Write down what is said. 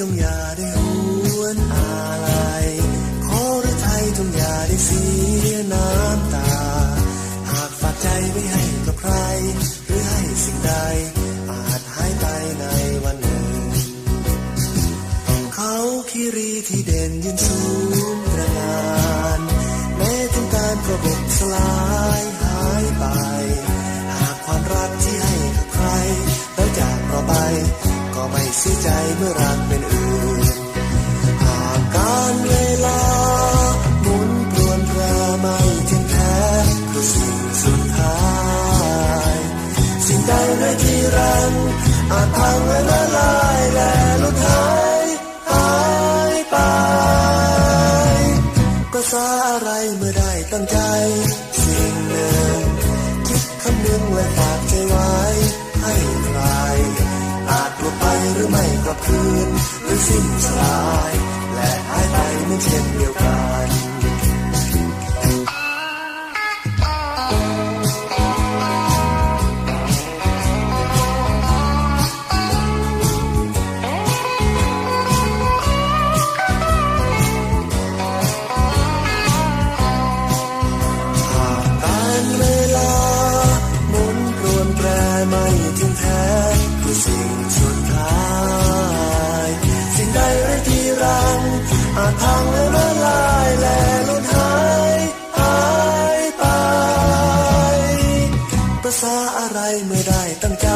จงอย่าได้หวนอะไรขอหรือไทยจงอย่าได้เสียน้ำตา หากฝากใจไว้ให้กับใคร หรือให้สิ่งใด อาจหายไปในวันหนึ่ง เขาคีรีที่เด่นยืนสูง เสียใจเมื่อรักเป็นอื่น หากการเวลาหมุนปรวนแปรไม่เที่ยงแท้คือสิ่งสุดท้าย สิ่งใดในที่รังอาจพังแล กับคืนหรือสิ้นสลาย พังและละลายและหลุดหายหายไปภาษาอะไรไม่ได้ตั้งใจ